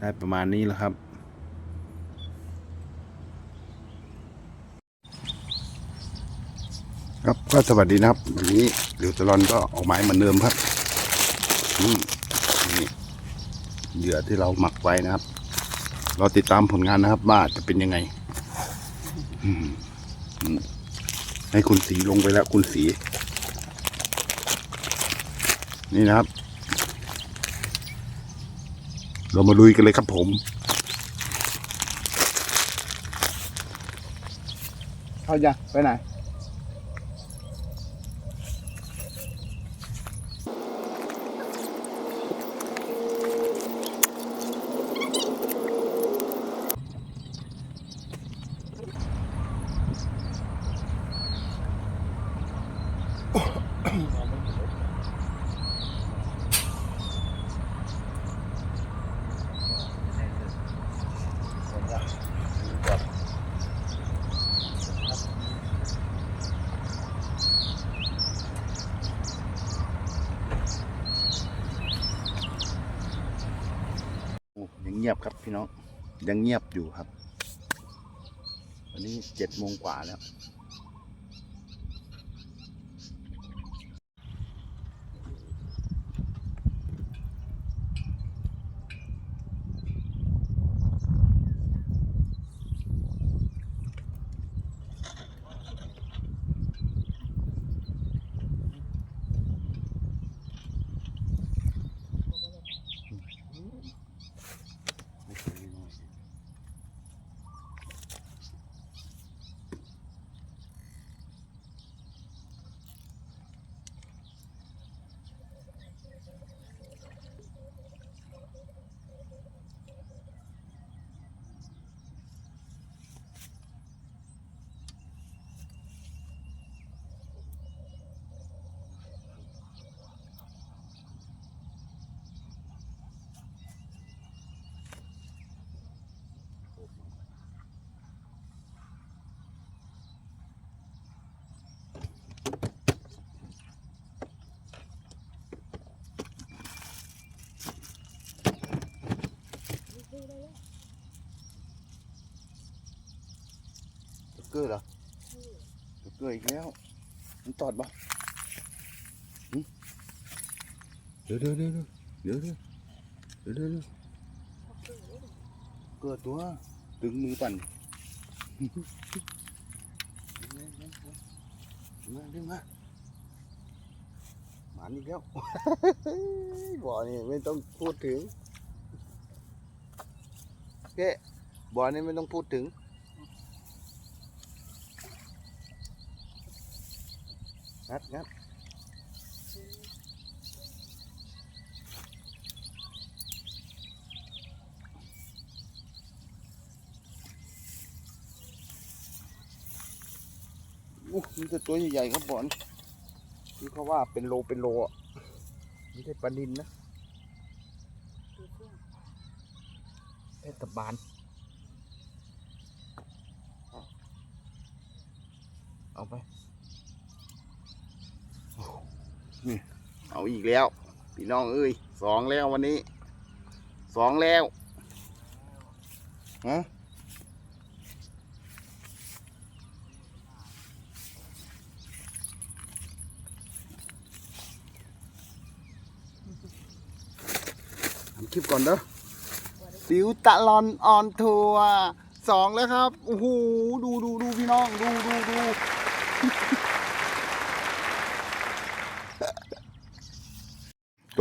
ได้ประมาณนี้แล้วครับ ครับก็สวัสดีนะครับวันนี้เดี๋ยวตลอนก็ออกหมายเหมือนเดิมครับนี่เหยื่อที่เราหมักไว้นะครับ เราติดตามผลงานนะครับว่าจะเป็นยังไงให้คุณสีลงไปแล้วคุณสี นี่นะครับ เรามาลุยกันเลยครับผม เข้ายังไปไหน ยังเงียบครับพี่น้องยังเงียบอยู่ครับ วันนี้เจ็ดโมงกว่าแล้ว เกอร์เหรอตัวเกอร์อีกแล้ว มันตอดบ่เดี๋ยวเดี๋ยวเดี๋ยวเดี๋ยวเดี๋ยวเดี๋ยวเดี๋ยวเกิดตัวดึงมือปั่นมาดึงมาหมานอีกแล้วบ่อนี่ไม่ต้องพูดถึงเก๊บ่อนี่ไม่ต้องพูดถึง งัดงัดโอ้มีแต่ตัวใหญ่ๆครับบอนที่เขาว่าเป็นโลเป็นโลอะไม่ใช่ปลาดินนะเทศบาลเอาไป เอาอีกแล้ว พี่น้องเอ้ยสองแล้ววันนี้สองแล้วฮะคลิปก่อนเด้อติวตะลอนออนทัวร์สองแล้วครับ โอ้โห ดูดูดูพี่น้อง ดูดูดู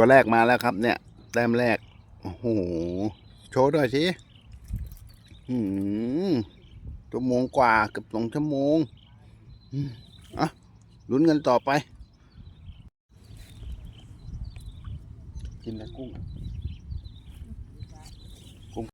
ตัวแรกมาแล้วครับ เนี่ย แต้มแรก โอ้โห โชว์ด้วยสิหืมชั่วโมงกว่าเกือบสองชั่วโมงอะลุ้นกันต่อไปกินแล้วกุ้งกุ้ง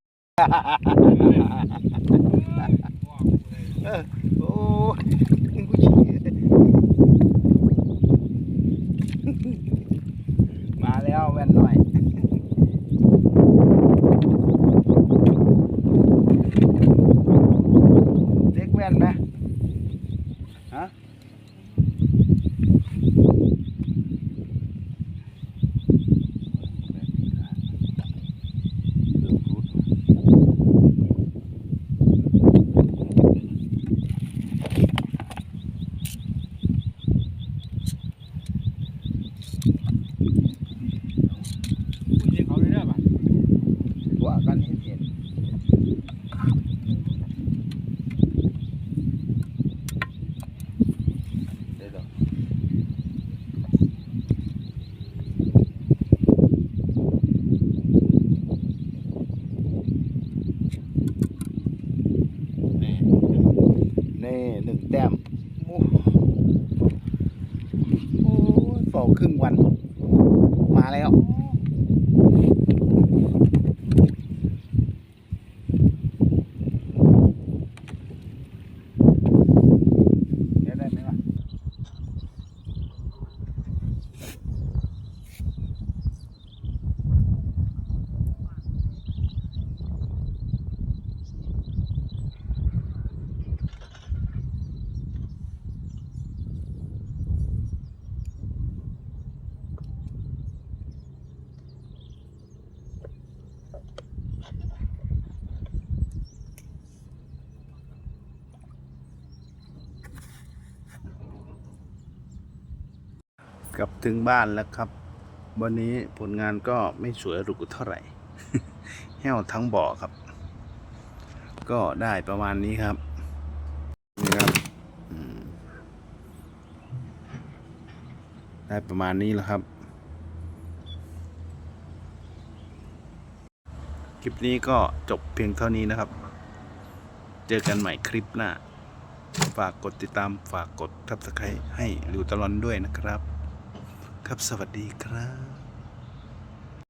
โอ้ยเฝ้ครึ่งวัน มาแล้ว กลับถึงบ้านแล้วครับ วันนี้ผลงานก็ไม่สวยหรูเท่าไหร่ แห้วทั้งบ่อครับ ก็ได้ประมาณนี้ครับนี่ครับได้ประมาณนี้แล้วครับ คลิปนี้ก็จบเพียงเท่านี้นะครับ เจอกันใหม่คลิปหน้าฝากกดติดตามฝากกดทับสไครให้ริวตลอนด้วยนะครับ ครับสวัสดีครับ